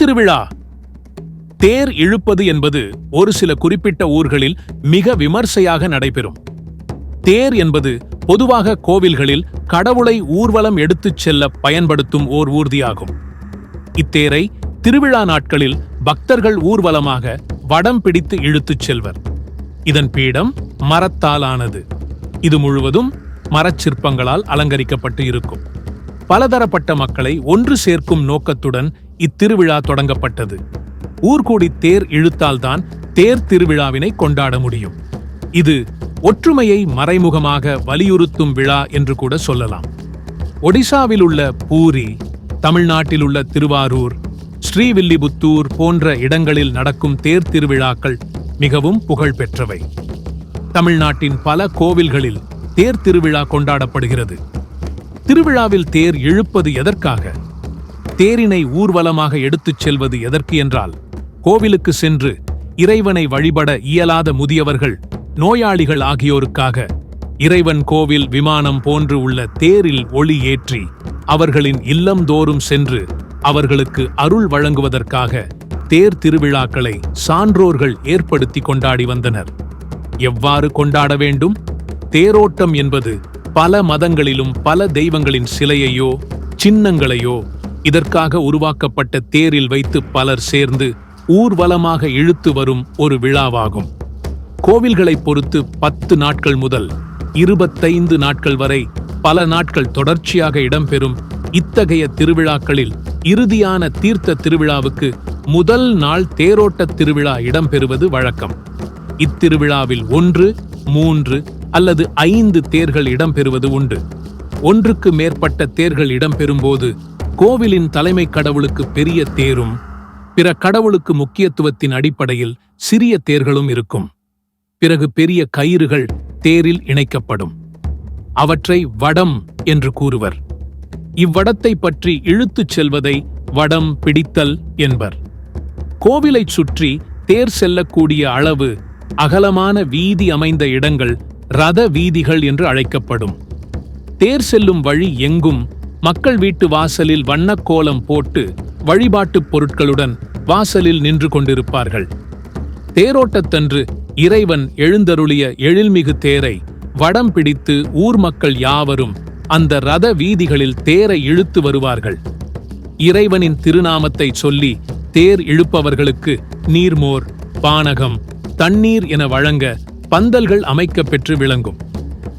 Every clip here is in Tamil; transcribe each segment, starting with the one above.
திருவிழா. தேர் இழுப்பது என்பது ஒரு சில குறிப்பிட்ட ஊர்களில் மிக விமர்சையாக நடைபெறும். தேர் என்பது பொதுவாக கோவில்களில் கடவுளை ஊர்வலம் எடுத்துச் செல்ல பயன்படுத்தும் ஓர் ஊர்தியாகும். இத்தேரை திருவிழா நாட்களில் பக்தர்கள் ஊர்வலமாக வடம் பிடித்து இழுத்துச் செல்வர். இதன் பீடம் மரத்தாலானது. இது முழுவதும் மரச்சிற்பங்களால் அலங்கரிக்கப்பட்டு இருக்கும். பலதரப்பட்ட மக்களை ஒன்று சேர்க்கும் நோக்கத்துடன் இத்திருவிழா தொடங்கப்பட்டது. ஊர்கோடி தேர் இழுத்தால்தான் தேர் திருவிழாவினை கொண்டாட முடியும். இது ஒற்றுமையை மறைமுகமாக வலியுறுத்தும் விழா என்று கூட சொல்லலாம். ஒடிசாவில் உள்ள பூரி தமிழ்நாட்டில் உள்ள திருவாரூர் ஸ்ரீவில்லிபுத்தூர் போன்ற இடங்களில் நடக்கும் தேர் திருவிழாக்கள் மிகவும் புகழ் பெற்றவை தமிழ்நாட்டின் பல கோவில்களில் தேர் திருவிழா கொண்டாடப்படுகிறது. திருவிழாவில் தேர் இழுப்பது எதற்காக? தேரினை ஊர்வலமாக எடுத்துச் செல்வது எதற்கு என்றால் கோவிலுக்கு சென்று இறைவனை வழிபட இயலாத முதியவர்கள் நோயாளிகள் ஆகியோருக்காக இறைவன் கோவில் விமானம் போன்று உள்ள தேரில் ஒளி ஏற்றி அவர்களின் இல்லம் தோறும் சென்று அவர்களுக்கு அருள் வழங்குவதற்காக தேர் திருவிழாக்களை சான்றோர்கள் ஏற்படுத்தி கொண்டாடி வந்தனர். எவ்வாறு கொண்டாட வேண்டும்? தேரோட்டம் என்பது பல மதங்களிலும் பல தெய்வங்களின் சிலையையோ சின்னங்களையோ இதற்காக உருவாக்கப்பட்ட தேரில் வைத்து பலர் சேர்ந்து ஊர்வலமாக இழுத்து வரும் ஒரு விழாவாகும். கோவில்களை பொறுத்து பத்து நாட்கள் முதல் இருபத்தைந்து நாட்கள் வரை பல நாட்கள் தொடர்ச்சியாக இடம்பெறும் இத்தகைய திருவிழாக்களில் இறுதியான தீர்த்த திருவிழாவுக்கு முதல் நாள் தேரோட்ட திருவிழா இடம்பெறுவது வழக்கம். இத்திருவிழாவில் ஒன்று மூன்று அல்லது ஐந்து தேர்கள் இடம்பெறுவது உண்டு. ஒன்றுக்கு மேற்பட்ட தேர்கள் இடம்பெறும்போது கோவிலின் தலைமை கடவுளுக்கு பெரிய தேரும் பிற கடவுளுக்கு முக்கியத்துவத்தின் அடிப்படையில் சிறிய தேர்களும் இருக்கும். பிறகு பெரிய கயிறுகள் தேரில் இணைக்கப்படும். அவற்றை வடம் என்று கூறுவர். இவ்வடத்தை பற்றி இழுத்துச் செல்வதை வடம் பிடித்தல் என்பர். கோவிலைச் சுற்றி தேர் செல்லக்கூடிய அளவு அகலமான வீதி அமைந்த இடங்கள் ரத வீதிகள் என்று அழைக்கப்படும். தேர் செல்லும் வழி எங்கும் மக்கள் வீட்டு வாசலில் வண்ணக்கோலம் போட்டு வழிபாட்டுப் பொருட்களுடன் வாசலில் நின்று கொண்டிருப்பார்கள். தேரோட்டத்தன்று இறைவன் எழுந்தருளிய எழில்மிகு தேரை வடம் பிடித்து ஊர் மக்கள் யாவரும் அந்த ரத வீதிகளில் தேரை இழுத்து வருவார்கள். இறைவனின் திருநாமத்தை சொல்லி தேர் இழுப்பவர்களுக்கு நீர்மோர் பானகம் தண்ணீர் என வழங்க பந்தல்கள் அமைக்கப் பெற்று விளங்கும்.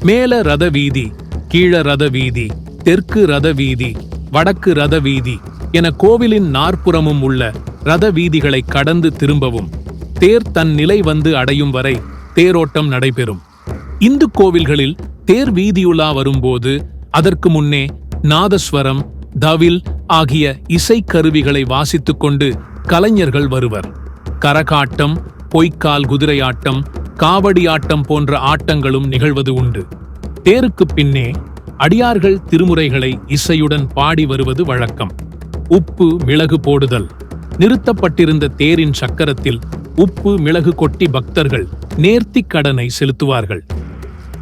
மேல ரத வீதி கீழ ரத வீதி தெற்கு ரத வீதி வடக்கு ரத வீதி என கோவிலின் நாற்புறமும் உள்ள ரத வீதிகளை கடந்து திரும்பவும் தேர் தன் நிலை வந்து அடையும் வரை தேரோட்டம் நடைபெறும். இந்து கோவில்களில் தேர் வீதியுலா வரும்போது அதற்கு முன்னே நாதஸ்வரம் தவில் ஆகிய இசைக்கருவிகளை வாசித்துக் கொண்டு கலைஞர்கள் வருவர். கரகாட்டம் பொய்க்கால் குதிரையாட்டம் காவடியாட்டம் போன்ற ஆட்டங்களும் நிகழ்வது உண்டு. தேருக்குப் பின்னே அடியார்கள் திருமுறைகளை இசையுடன் பாடி வருவது வழக்கம். உப்பு மிளகு போடுதல். நிறுத்தப்பட்டிருந்த தேரின் சக்கரத்தில் உப்பு மிளகு கொட்டி பக்தர்கள் நேர்த்திக் கடனை செலுத்துவார்கள்.